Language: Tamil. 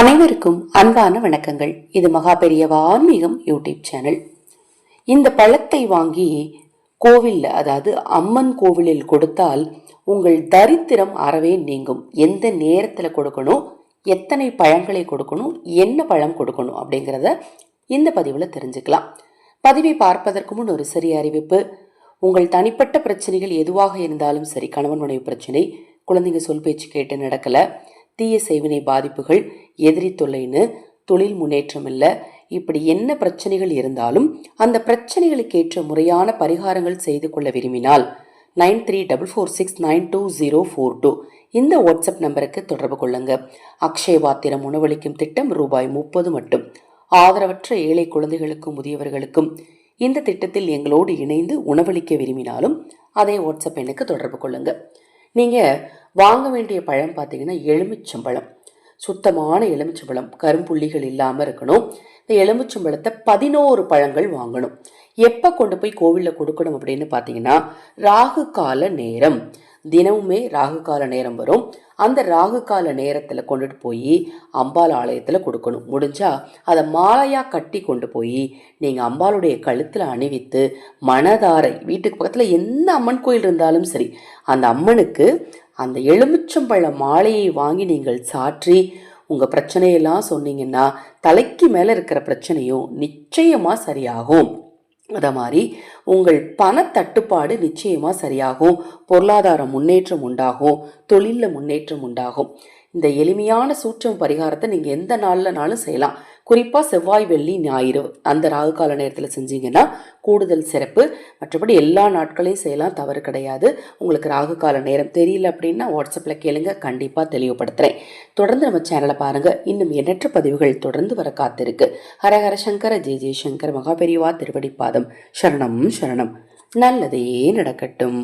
அனைவருக்கும் அன்பான வணக்கங்கள். இது மகா ஆன்மீகம் யூடியூப் சேனல். இந்த பழத்தை வாங்கி கோவிலில் அதாவது அம்மன் கோவிலில் கொடுத்தால் உங்கள் தரித்திரம் அறவே நீங்கும். எந்த நேரத்தில் கொடுக்கணும் எத்தனை பழங்களை கொடுக்கணும் என்ன பழம் கொடுக்கணும் அப்படிங்கிறத இந்த பதிவில் தெரிஞ்சுக்கலாம். பதிவை பார்ப்பதற்கு முன் ஒரு சிறிய அறிவிப்பு. உங்கள் தனிப்பட்ட பிரச்சனைகள் எதுவாக இருந்தாலும் சரி கணவன் மனைவி பிரச்சனை குழந்தைங்க சொல் பேச்சு கேட்டு நடக்கல தீய செய்வினை பாதிப்புகள் எதிரி தொல்லைன்னு தொழில் முன்னேற்றம் இல்லை. இப்படி என்ன பிரச்சனைகள் இருந்தாலும் அந்த பிரச்சனைகளுக்கு ஏற்ற முறையான பரிகாரங்கள் செய்து கொள்ள விரும்பினால் nine three double four six nine two zero four two இந்த வாட்ஸ்அப் நம்பருக்கு தொடர்பு கொள்ளுங்க. அக்ஷயபாத்திரம் உணவளிக்கும் திட்டம் ரூபாய் முப்பது மட்டும். ஆதரவற்ற ஏழை குழந்தைகளுக்கும் முதியவர்களுக்கும் இந்த திட்டத்தில் எங்களோடு இணைந்து உணவளிக்க விரும்பினாலும் அதே வாட்ஸ்அப் எனக்கு தொடர்பு கொள்ளுங்கள் நீங்கள் வாங்க வேண்டிய பழம் பார்த்தீங்கன்னா எலுமிச்சம்பழம். சுத்தமான எலுமிச்சம்பழம். கரும்புள்ளிகள் இல்லாமல் இருக்கணும். இந்த எலுமிச்சம்பழத்தை பதினோரு பழங்கள் வாங்கணும். எப்போ கொண்டு போய் கோவிலில் கொடுக்கணும் அப்படின்னு பார்த்தீங்கன்னா ராகு கால நேரம். தினமுமே ராகு கால நேரம் வரும். அந்த ராகு கால நேரத்தில் கொண்டுட்டு போய் அம்பாள் ஆலயத்தில் கொடுக்கணும். முடிஞ்சா அதை மாலையாக கட்டி கொண்டு போய் நீங்கள் அம்பாளுடைய கழுத்தில் அணிவித்து மனதாரை வீட்டுக்கு பக்கத்தில் எந்த அம்மன் கோயில் இருந்தாலும் சரி அந்த அம்மனுக்கு அந்த எலுமிச்சம்பழ மாலையை வாங்கி நீங்கள் சாற்றி உங்கள் பிரச்சனையெல்லாம் சொன்னீங்கன்னா தலைக்கு மேலே இருக்கிற பிரச்சனையும் நிச்சயமாக சரியாகும். அதை மாதிரி உங்கள் பண தட்டுப்பாடு நிச்சயமாக சரியாகும். பொருளாதார முன்னேற்றம் உண்டாகும். தொழிலில் முன்னேற்றம் உண்டாகும். இந்த எளிமையான சூற்றம் பரிகாரத்தை நீங்கள் எந்த நாள்லனாலும் செய்யலாம். குறிப்பாக செவ்வாய் வெள்ளி ஞாயிறு அந்த ராகு கால நேரத்தில் செஞ்சீங்கன்னா கூடுதல் சிறப்பு. மற்றபடி எல்லா நாட்களையும் செய்யலாம் தவறு கிடையாது. உங்களுக்கு ராகு கால நேரம் தெரியல அப்படின்னா வாட்ஸ்அப்பில் கேளுங்க கண்டிப்பாக தெளிவுபடுத்துகிறேன் தொடர்ந்து நம்ம சேனலை பாருங்கள் இன்னும் எண்ணற்ற பதிவுகள் தொடர்ந்து வர காத்திருக்கு. ஹரஹர சங்கர ஜெய ஜெயசங்கர் மகாபெரிவா திருவடிப்பாதம். சரணம் சரணம். நல்லதே நடக்கட்டும்.